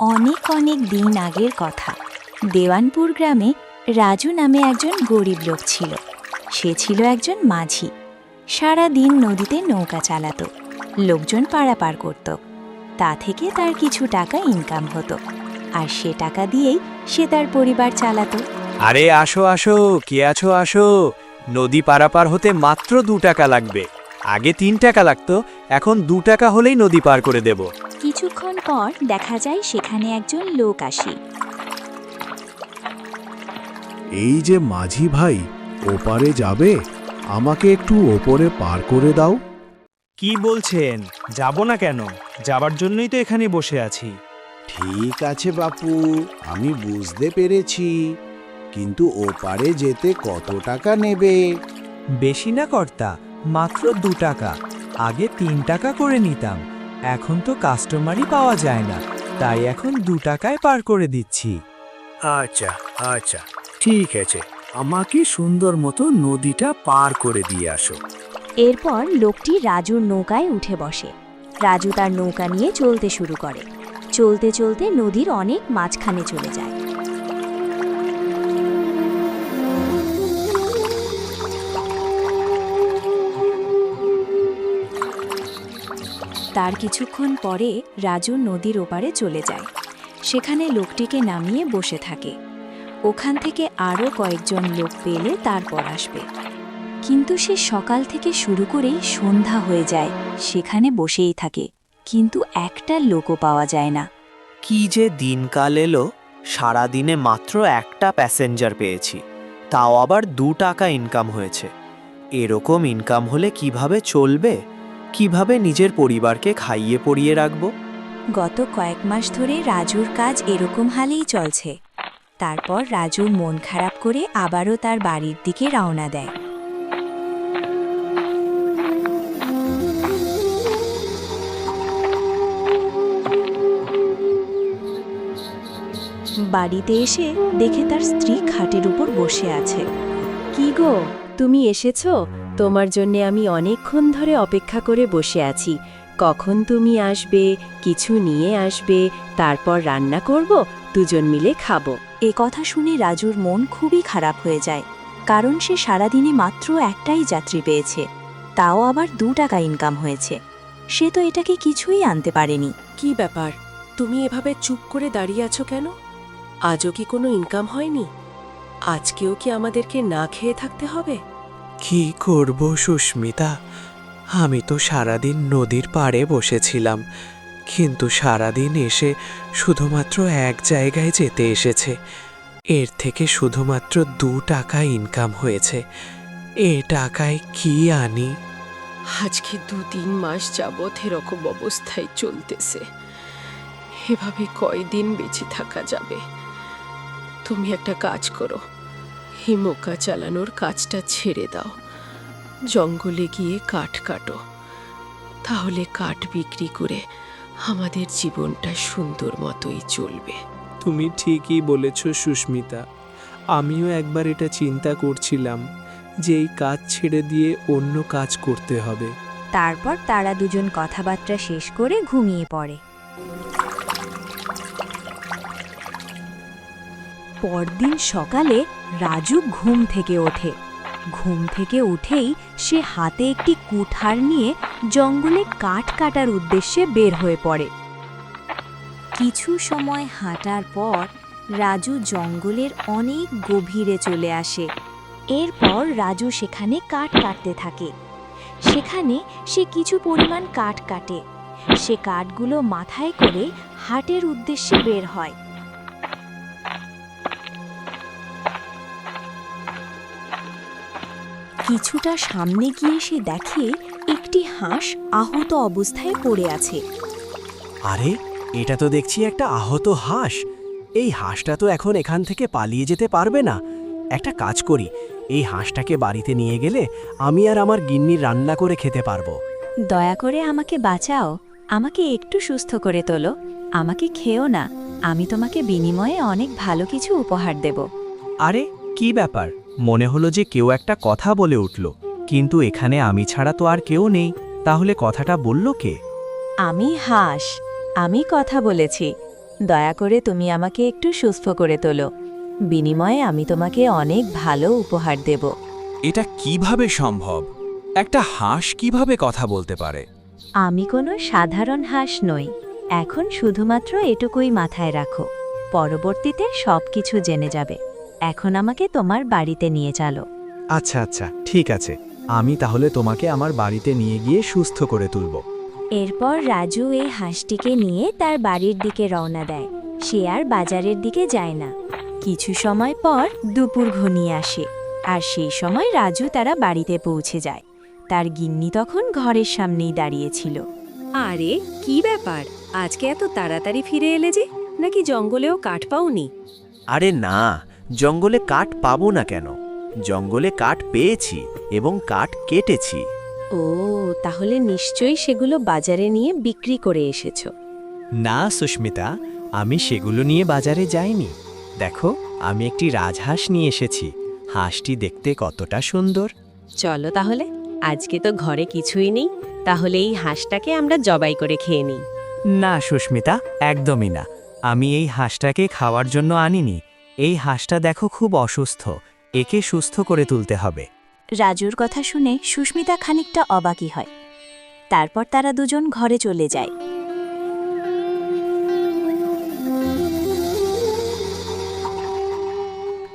অনেক অনেক দিন আগের কথা। দেওয়ানপুর গ্রামে রাজু নামে একজন গরিব লোক ছিল। সে ছিল একজন মাঝি। সারা দিন নদীতে নৌকা চালাতো, লোকজন পারাপার করত। তা থেকে তার কিছু টাকা ইনকাম হতো, আর সে টাকা দিয়েই সে তার পরিবার চালাতো। আরে আসো আসো, কে আছো, আসো। নদী পারাপার হতে মাত্র দু টাকা লাগবে। আগে তিন টাকা লাগতো, এখন দু টাকা হলেই নদী পার করে দেব। কিছুক্ষণ পর দেখা যায় সেখানে একজন লোক আসি। এই যে মাঝি ভাই ওপারে যাবে? আমাকে একটু ওপরে পার করে দাও। কি বলছেন? যাব না কেন? যাবার জন্যই তো এখানে বসে আছি। ঠিক আছে বাপু আমি বুঝতে পেরেছি। কিন্তু ওপারে যেতে কত টাকা নেবে? বেশি না কর্তা মাত্র দু টাকা। আগে তিন টাকা করে নিতাম। এখন তো কাস্টমারই পাওয়া যায় না তাই এখন দু টাকায় পার করে দিচ্ছি। আচ্ছা আচ্ছা ঠিক আছে। আমাকে সুন্দর মতো নদীটা পার করে দিয়ে আসো। এরপর লোকটি রাজুর নৌকায় উঠে বসে। রাজু তার নৌকা নিয়ে চলতে শুরু করে। চলতে চলতে নদীর অনেক মাঝখানে চলে যায়। তার কিছুক্ষণ পরে রাজু নদীর ওপারে চলে যায়। সেখানে লোকটিকে নামিয়ে বসে থাকে। ওখান থেকে আরও কয়েকজন লোক পেলে তারপর আসবে। কিন্তু সে সকাল থেকে শুরু করেই সন্ধ্যা হয়ে যায়, সেখানে বসেই থাকে। কিন্তু একটা লোকও পাওয়া যায় না। কি যে দিনকাল এলো, সারাদিনে মাত্র একটা প্যাসেঞ্জার পেয়েছি। তাও আবার দু টাকা ইনকাম হয়েছে। এরকম ইনকাম হলে কীভাবে চলবে? কীভাবে নিজের পরিবারকে খাইয়ে পরিয়ে রাখব? গত কয়েক মাস ধরে রাজুর কাজ এরকম হালেই চলছে। তারপর রাজু মন খারাপ করে আবারও তার বাড়ির দিকে রওনা দেয়। বাড়িতে এসে দেখে তার স্ত্রী খাটের উপর বসে আছে। কি গো, তুমি এসেছ? তোমার জন্যে আমি অনেকক্ষণ ধরে অপেক্ষা করে বসে আছি। কখন তুমি আসবে কিছু নিয়ে আসবে তারপর রান্না করব দুজন মিলে খাব। এ কথা শুনে রাজুর মন খুবই খারাপ হয়ে যায় কারণ সে সারাদিনে মাত্র একটাই যাত্রী পেয়েছে তাও আবার দু টাকা ইনকাম হয়েছে। সে তো এটাকে কিছুই আনতে পারেনি। কি ব্যাপার? তুমি এভাবে চুপ করে দাঁড়িয়ে আছো কেন? আজও কি কোনো ইনকাম হয়নি? আজকেও কি আমাদেরকে না খেয়ে থাকতে হবে? কি করব সুস্মিতা? আমি তো সারাদিন নদীর পাড়ে বসেছিলাম, কিন্তু সারাদিন এসে শুধুমাত্র এক জায়গায় যেতে এসেছে। এর থেকে শুধুমাত্র দু টাকা ইনকাম হয়েছে। এ টাকায় কি আনি? আজকে দু তিন মাস যাবৎ এরকম অবস্থায় চলতেছে। এভাবে কয়দিন বেঁচে থাকা যাবে? তুমি একটা কাজ করো হিমোকা চালানোর কাজটা ছেড়ে দাও। জঙ্গলে গিয়ে কাঠ কাটো। তাহলে কাঠ বিক্রি করে আমাদের জীবনটা সুন্দর মতোই চলবে। তুমি ঠিকই বলেছ সুস্মিতা। আমিও একবার এটা চিন্তা করছিলাম যে এই কাজ ছেড়ে দিয়ে অন্য কাজ করতে হবে। তারপর তারা দুজন কথাবার্তা শেষ করে ঘুমিয়ে পড়ে। পরদিন সকালে রাজু ঘুম থেকে ওঠে। ঘুম থেকে উঠেই সে হাতে একটি কুঠার নিয়ে জঙ্গলে কাঠ কাটার উদ্দেশ্যে বের হয়ে পড়ে। কিছু সময় হাঁটার পর রাজু জঙ্গলের অনেক গভীরে চলে আসে। এরপর রাজু সেখানে কাঠ কাটতে থাকে। সেখানে সে কিছু পরিমাণ কাঠ কাটে। সে কাঠগুলো মাথায় করে হাটের উদ্দেশ্যে বের হয়। কিছুটা সামনে গিয়ে সে দেখে একটি হাঁস আহত অবস্থায় পড়ে আছে। আরে এটা তো দেখছি একটা আহত হাঁস। এই হাঁসটা তো এখন এখান থেকে পালিয়ে যেতে পারবে না। একটা কাজ করি এই হাঁসটাকে বাড়িতে নিয়ে গেলে আমি আর আমার গিন্নির রান্না করে খেতে পারব। দয়া করে আমাকে বাঁচাও। আমাকে একটু সুস্থ করে তোলো। আমাকে খেও না। আমি তোমাকে বিনিময়ে অনেক ভালো কিছু উপহার দেব। আরে কি ব্যাপার? মনে হলো যে কেউ একটা কথা বলে উঠল। কিন্তু এখানে আমি ছাড়া তো আর কেউ নেই। তাহলে কথাটা বলল কে? আমি হাঁস। আমি কথা বলেছি। দয়া করে তুমি আমাকে একটু সুস্থ করে তোলো। বিনিময়ে আমি তোমাকে অনেক ভালো উপহার দেব। এটা কীভাবে সম্ভব? একটা হাঁস কীভাবে কথা বলতে পারে? আমি কোনো সাধারণ হাঁস নই। এখন শুধুমাত্র এটুকুই মাথায় রাখো। পরবর্তীতে সব কিছু জেনে যাবে। এখন আমাকে তোমার বাড়িতে নিয়ে চলো। আচ্ছা আচ্ছা ঠিক আছে। আমি তাহলে তোমাকে আমার বাড়িতে নিয়ে গিয়ে সুস্থ করে তুলব। এরপর রাজু এই হাঁসটিকে নিয়ে তার বাড়ির দিকে রওনা দেয়। সে আর বাজারের দিকে যায় না। কিছু সময় পর দুপুর ঘনিয়ে আসে আর সেই সময় রাজু তারা বাড়িতে পৌঁছে যায়। তার গিন্নি তখন ঘরের সামনেই দাঁড়িয়েছিল আরে কি ব্যাপার? আজকে এত তাড়াতাড়ি ফিরে এলে যে? নাকি জঙ্গলেও কাঠ পাওনি? আরে না জঙ্গলে কাঠ পাবো না কেন? জঙ্গলে কাঠ পেয়েছি এবং কাঠ কেটেছি। ও তাহলে নিশ্চয়ই সেগুলো বাজারে নিয়ে বিক্রি করে এসেছ। না সুস্মিতা আমি সেগুলো নিয়ে বাজারে যাইনি। দেখো আমি একটি রাজহাঁস নিয়ে এসেছি। হাঁসটি দেখতে কতটা সুন্দর। চলো তাহলে আজকে তো ঘরে কিছুই নেই তাহলে এই হাঁসটাকে আমরা জবাই করে খেয়ে নিই। না সুস্মিতা একদমই না। আমি এই হাঁসটাকে খাওয়ার জন্য আনিনি। এই হাঁসটা দেখো খুব অসুস্থ। একে সুস্থ করে তুলতে হবে। রাজুর কথা শুনে সুস্মিতা খানিকটা অবাকই হয়। তারপর তারা দুজন ঘরে চলে যায়।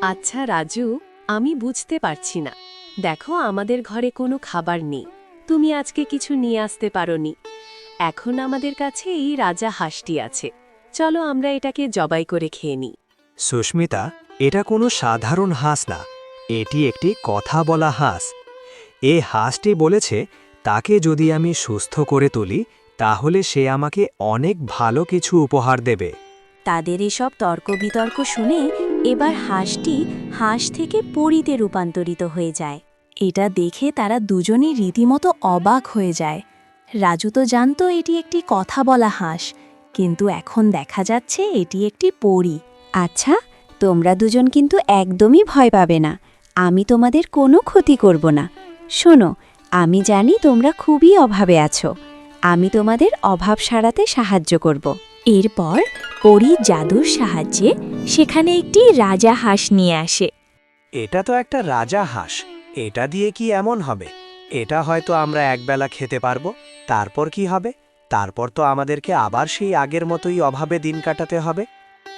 আচ্ছা রাজু আমি বুঝতে পারছি না। দেখো আমাদের ঘরে কোনো খাবার নেই। তুমি আজকে কিছু নিয়ে আসতে পারোনি। এখন আমাদের কাছে এই রাজা হাঁসটি আছে। চলো আমরা এটাকে জবাই করে খেয়ে নিই। সুস্মিতা, এটা কোনো সাধারণ হাঁস না। এটি একটি কথা বলা হাঁস। এ হাঁসটি বলেছে, তাকে যদি আমি সুস্থ করে তুলি, তাহলে সে আমাকে অনেক ভালো কিছু উপহার দেবে। তাদের এসব তর্ক বিতর্ক শুনে এবার হাঁসটি হাঁস থেকে পরিতে রূপান্তরিত হয়ে যায়। এটা দেখে তারা দুজনই রীতিমতো অবাক হয়ে যায়। রাজু তো জানতো এটি একটি কথা বলা হাঁস, কিন্তু এখন দেখা যাচ্ছে এটি একটি পরী। আচ্ছা তোমরা দুজন কিন্তু একদমই ভয় পাবে না। আমি তোমাদের কোনো ক্ষতি করব না। শোনো, আমি জানি তোমরা খুবই অভাবে আছো। আমি তোমাদের অভাব সারাতে সাহায্য করব। এরপর পরী জাদুর সাহায্যে সেখানে একটি রাজা হাঁস নিয়ে আসে। এটা তো একটা রাজা হাঁস। এটা দিয়ে কি এমন হবে? এটা হয়তো আমরা একবেলা খেতে পারব। তারপর কি হবে? তারপর তো আমাদেরকে আবার সেই আগের মতোই অভাবে দিন কাটাতে হবে।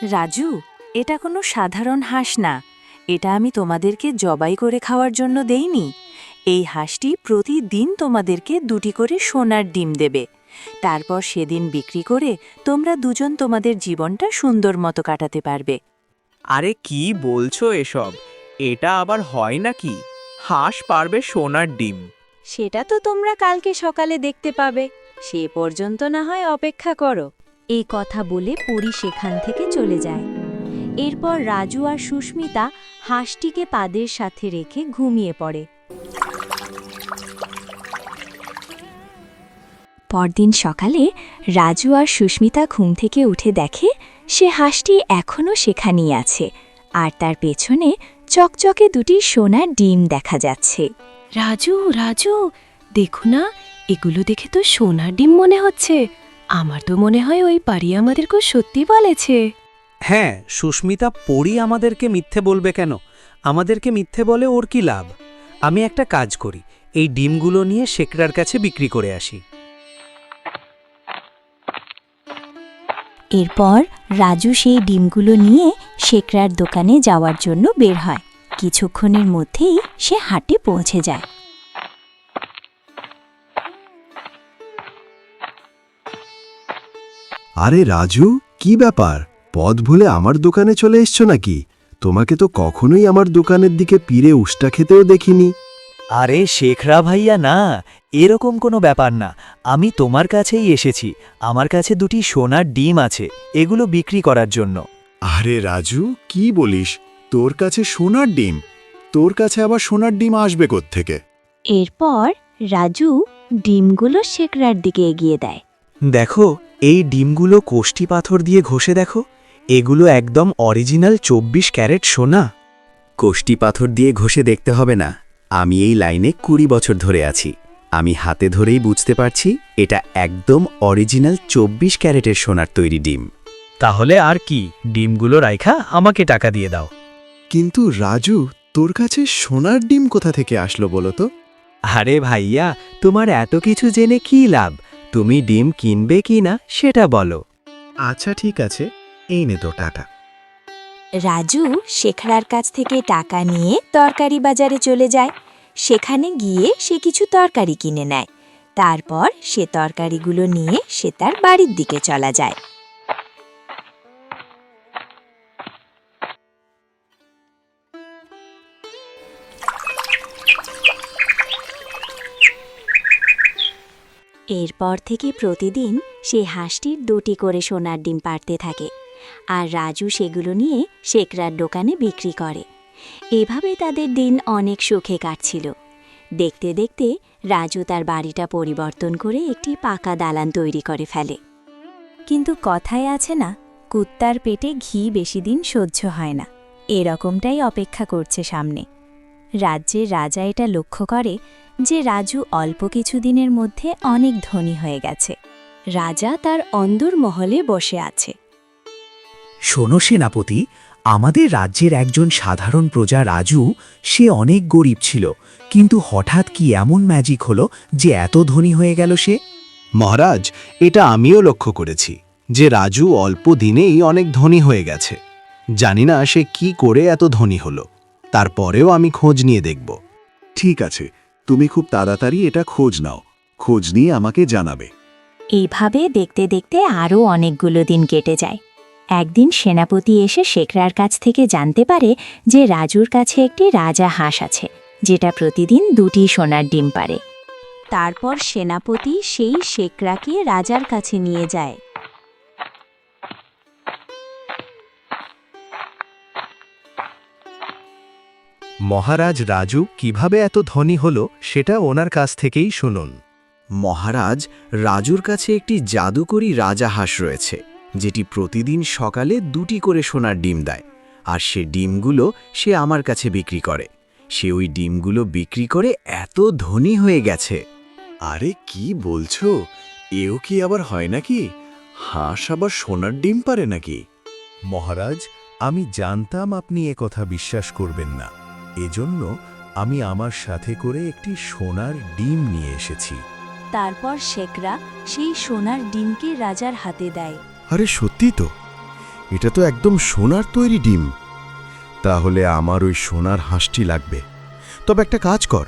রাজু এটা কোনো সাধারণ হাঁস না। এটা আমি তোমাদেরকে জবাই করে খাওয়ার জন্য দেইনি। এই হাঁসটি প্রতিদিন তোমাদেরকে দুটি করে সোনার ডিম দেবে। তারপর সেদিন বিক্রি করে তোমরা দুজন তোমাদের জীবনটা সুন্দর মতো কাটাতে পারবে। আরে কি বলছো এসব? এটা আবার হয় নাকি? হাঁস পারবে সোনার ডিম। সেটা তো তোমরা কালকে সকালে দেখতে পাবে। সে পর্যন্ত না হয় অপেক্ষা করো। এই কথা বলে পরি সেখান থেকে চলে যায়। এরপর রাজু আর সুস্মিতা হাঁসটিকে পাদের সাথে রেখে ঘুমিয়ে পড়ে। পরদিন সকালে রাজু আর সুস্মিতা ঘুম থেকে উঠে দেখে সে হাঁসটি এখনও সেখানেই আছে আর তার পেছনে চকচকে দুটি সোনার ডিম দেখা যাচ্ছে। রাজু রাজু দেখো না এগুলো দেখে তো সোনার ডিম মনে হচ্ছে। আমার তো মনে হয় ওই পারি আমাদেরকে সত্যি বলেছে। হ্যাঁ সুস্মিতা পড়ি আমাদেরকে মিথ্যে বলবে কেন? আমাদেরকে মিথ্যে বলে ওর কি লাভ? আমি একটা কাজ করি এই ডিমগুলো নিয়ে শেকরার কাছে বিক্রি করে আসি। এরপর রাজু সেই ডিমগুলো নিয়ে শেকরার দোকানে যাওয়ার জন্য বের হয়। কিছুক্ষণের মধ্যেই সে হাটে পৌঁছে যায়। আরে রাজু কি ব্যাপার? পথ ভুলে আমার দোকানে চলে এসছো নাকি? তোমাকে তো কখনোই আমার দোকানের দিকে পিড়ে উষ্টা খেতেও দেখিনি। আরে শেখরা ভাইয়া না এরকম কোনো ব্যাপার না। আমি তোমার কাছেই এসেছি। আমার কাছে দুটি সোনার ডিম আছে এগুলো বিক্রি করার জন্য। আরে রাজু কি বলিস? তোর কাছে সোনার ডিম? তোর কাছে আবার সোনার ডিম আসবে থেকে এরপর রাজু ডিমগুলো শেখরার দিকে এগিয়ে দেয়। দেখো এই ডিমগুলো কোষ্টি পাথর দিয়ে ঘষে দেখো। এগুলো একদম অরিজিনাল চব্বিশ ক্যারেট সোনা। কোষ্টি পাথর দিয়ে ঘষে দেখতে হবে না। আমি এই লাইনে কুড়ি বছর ধরে আছি। আমি হাতে ধরেই বুঝতে পারছি এটা একদম অরিজিনাল চব্বিশ ক্যারেটের সোনার তৈরি ডিম। তাহলে আর কি? ডিমগুলো রাইখা আমাকে টাকা দিয়ে দাও। কিন্তু রাজু তোর কাছে সোনার ডিম কোথা থেকে আসলো বলো তো? আরে ভাইয়া তোমার এত কিছু জেনে কি লাভ? তুমি ডিম কিনবে কি না সেটা বলো। আচ্ছা ঠিক আছে। এই নে তো টাকা রাজু শেখরার কাছ থেকে টাকা নিয়ে তরকারি বাজারে চলে যায়। সেখানে গিয়ে সে কিছু তরকারি কিনে নেয়। তারপর সে তরকারিগুলো নিয়ে সে তার বাড়ির দিকে চলা যায়। এরপর থেকে প্রতিদিন সে হাঁসটির দুটি করে সোনার ডিম পাড়তে থাকে আর রাজু সেগুলো নিয়ে শেকরার দোকানে বিক্রি করে। এভাবে তাদের দিন অনেক সুখে কাটছিল। দেখতে দেখতে রাজু তার বাড়িটা পরিবর্তন করে একটি পাকা দালান তৈরি করে ফেলে। কিন্তু কথায় আছে না, কুত্তার পেটে ঘি বেশি দিন সহ্য হয় না। এরকমটাই অপেক্ষা করছে সামনে। রাজ্যের রাজা এটা লক্ষ্য করে যে রাজু অল্প কিছুদিনের মধ্যে অনেক ধনী হয়ে গেছে। রাজা তার অন্দর মহলে বসে আছে। শোনো সেনাপতি আমাদের রাজ্যের একজন সাধারণ প্রজা রাজু সে অনেক গরিব ছিল কিন্তু হঠাৎ কি এমন ম্যাজিক হলো যে এত ধনী হয়ে গেল সে? মহারাজ এটা আমিও লক্ষ্য করেছি যে রাজু অল্প দিনেই অনেক ধনী হয়ে গেছে। জানি না সে কি করে এত ধনী হলো। তারপরেও আমি খোঁজ নিয়ে দেখব। ঠিক আছে তুমি খুব তাড়াতাড়ি এটা খোঁজ নাও খোঁজ নিয়ে আমাকে জানাবে। এইভাবে দেখতে দেখতে আরও অনেকগুলো দিন কেটে যায়। একদিন সেনাপতি এসে শেখরার কাছ থেকে জানতে পারে যে রাজুর কাছে একটি রাজা হাঁস আছে যেটা প্রতিদিন দুটি সোনার ডিম পারে তারপর সেনাপতি সেই শেখরাকে রাজার কাছে নিয়ে যায়। মহারাজ রাজু কীভাবে এত ধনী হল সেটা ওনার কাছ থেকেই শুনুন। মহারাজ রাজুর কাছে একটি জাদুকরী রাজাহাঁস রয়েছে যেটি প্রতিদিন সকালে দুটি করে সোনার ডিম দেয় আর সে ডিমগুলো সে আমার কাছে বিক্রি করে। সে ওই ডিমগুলো বিক্রি করে এত ধনী হয়ে গেছে। আরে কি বলছো? এও কি আবার হয় নাকি? হাঁস আবার সোনার ডিম পারে নাকি? মহারাজ আমি জানতাম আপনি কথা বিশ্বাস করবেন না। এজন্য আমি আমার সাথে করে একটি সোনার ডিম নিয়ে এসেছি। তারপর শেখরা সেই সোনার ডিমকে রাজার হাতে দেয়। আরে সত্যি তো এটা তো একদম সোনার তৈরি ডিম। তাহলে আমার ওই সোনার হাঁসটি লাগবে। তবে একটা কাজ কর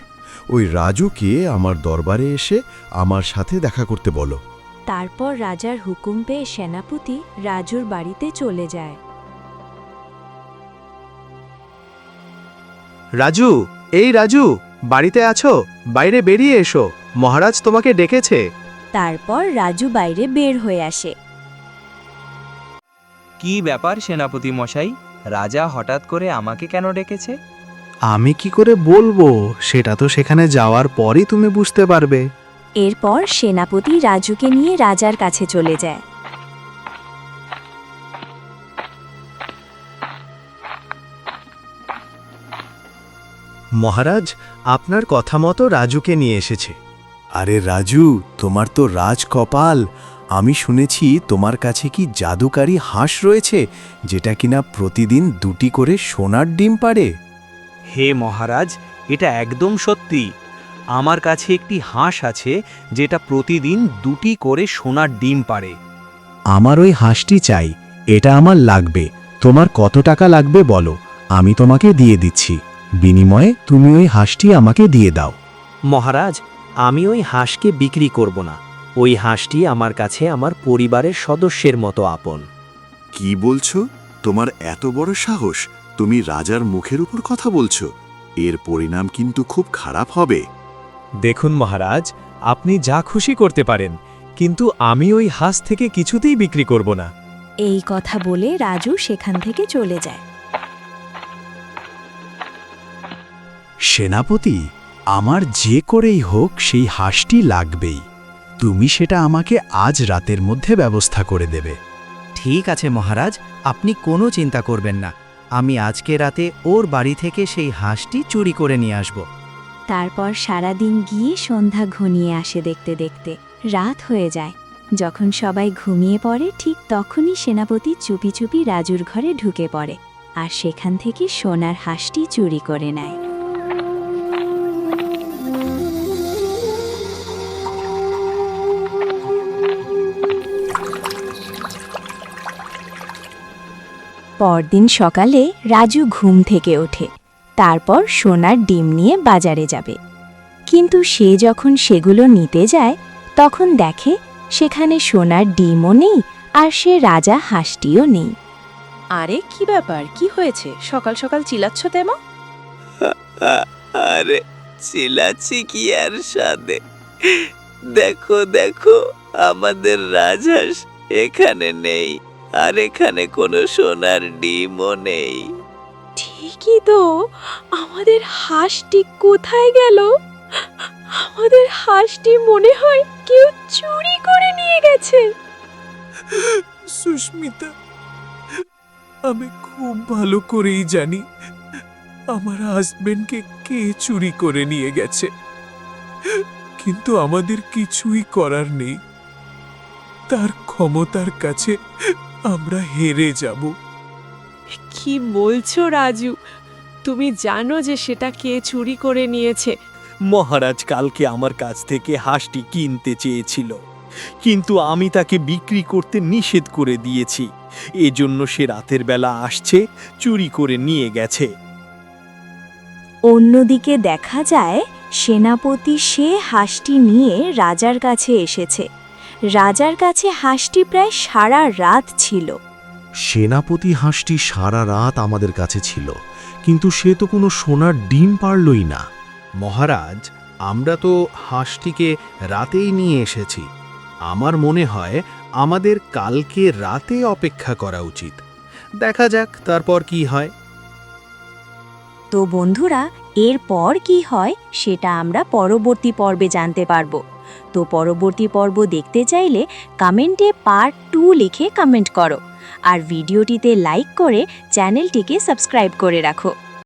ওই রাজুকে আমার দরবারে এসে আমার সাথে দেখা করতে বলো। তারপর রাজার হুকুম পেয়ে সেনাপতি রাজুর বাড়িতে চলে যায়। রাজু এই রাজু বাড়িতে আছো? বাইরে বেরিয়ে এসো। মহারাজ তোমাকে ডেকেছে। তারপর রাজু বাইরে বের হয়ে আসে। কি ব্যাপার সেনাপতি মশাই? রাজা হঠাৎ করে আমাকে কেন ডেকেছে? আমি কি করে বলব? সেটা তো সেখানে যাওয়ার পরই তুমি বুঝতে পারবে। এরপর সেনাপতি রাজুকে নিয়ে রাজার কাছে চলে যায়। মহারাজ আপনার কথা মতো রাজুকে নিয়ে এসেছে। আরে রাজু তোমার তো রাজ কপাল আমি শুনেছি তোমার কাছে কি জাদুকারী হাঁস রয়েছে যেটা কিনা প্রতিদিন দুটি করে সোনার ডিম পারে হে মহারাজ এটা একদম সত্যি। আমার কাছে একটি হাঁস আছে যেটা প্রতিদিন দুটি করে সোনার ডিম পারে আমার ওই হাঁসটি চাই এটা আমার লাগবে। তোমার কত টাকা লাগবে বলো আমি তোমাকে দিয়ে দিচ্ছি। বিনিময়ে তুমি ওই হাঁসটি আমাকে দিয়ে দাও। মহারাজ আমি ওই হাঁসকে বিক্রি করব না। ওই হাঁসটি আমার কাছে আমার পরিবারের সদস্যের মতো আপন। কি বলছো? তোমার এত বড় সাহস তুমি রাজার মুখের উপর কথা বলছো। এর পরিণাম কিন্তু খুব খারাপ হবে। দেখুন মহারাজ আপনি যা খুশি করতে পারেন কিন্তু আমি ওই হাঁস থেকে কিছুতেই বিক্রি করব না। এই কথা বলে রাজু সেখান থেকে চলে যায়। সেনাপতি আমার যে করেই হোক সেই হাঁসটি লাগবেই। তুমি সেটা আমাকে আজ রাতের মধ্যে ব্যবস্থা করে দেবে। ঠিক আছে মহারাজ আপনি কোনো চিন্তা করবেন না। আমি আজকে রাতে ওর বাড়ি থেকে সেই হাঁসটি চুরি করে নিয়ে আসব। তারপর সারাদিন গিয়ে সন্ধ্যা ঘনিয়ে আসে দেখতে দেখতে। রাত হয়ে যায়। যখন সবাই ঘুমিয়ে পড়ে ঠিক তখনই সেনাপতি চুপি চুপি রাজুর ঘরে ঢুকে পড়ে। আর সেখান থেকে সোনার হাঁসটি চুরি করে নেয়। পরদিন সকালে রাজু ঘুম থেকে ওঠে। তারপর সোনার ডিম নিয়ে বাজারে যাবে। কিন্তু সে যখন সেগুলো নিতে যায় তখন দেখে সেখানে সোনার ডিমও নেই আর সে রাজা হাঁসটিও নেই। আরে কি ব্যাপার? কি হয়েছে? সকাল সকাল চিল্লাচ্ছ তেমন আরে চিলাচ্ছি কি আর সাথে দেখো দেখো আমাদের রাজহাঁস এখানে নেই। আর এখানে কোনো সোনার ডিমও নেই। ঠিকই তো। আমাদের হাঁসটি কোথায় গেল? আমাদের হাঁসটি মনে হয় কেউ চুরি করে নিয়ে গেছে। সুস্মিতা আমি খুব ভালো করেই জানি আমার হাজবেন্ডকে কে চুরি করে নিয়ে গেছে। কিন্তু আমাদের কিছুই করার নেই। তার ক্ষমতার কাছে আমরা হেরে যাব। কি বলছো রাজু? তুমি জানো যে সেটা কে চুরি করে নিয়েছে। মহারাজ কালকে আমার কাছ থেকে হাঁসটি কিনতে চেয়েছিল। কিন্তু আমি তাকে বিক্রি করতে নিষেধ করে দিয়েছি। এজন্য সে রাতের বেলা আসছে চুরি করে নিয়ে গেছে। অন্যদিকে দেখা যায় সেনাপতি সে হাঁসটি নিয়ে রাজার কাছে এসেছে। রাজার কাছে হাঁসটি প্রায় সারা রাত ছিল। সেনাপতি হাঁসটি সারা রাত আমাদের কাছে ছিল কিন্তু সে তো কোনো সোনার ডিম পারলই না। মহারাজ আমরা তো হাঁসটিকে রাতেই নিয়ে এসেছি। আমার মনে হয় আমাদের কালকে রাতে অপেক্ষা করা উচিত। দেখা যাক তারপর কি হয়। তো বন্ধুরা এরপর কি হয় সেটা আমরা পরবর্তী পর্বে জানতে পারব। তো পরবর্তী পর্ব দেখতে চাইলে কমেন্টে পার্ট টু লিখে কমেন্ট করো। আর ভিডিওটিতে লাইক করে চ্যানেলটিকে সাবস্ক্রাইব করে রাখো।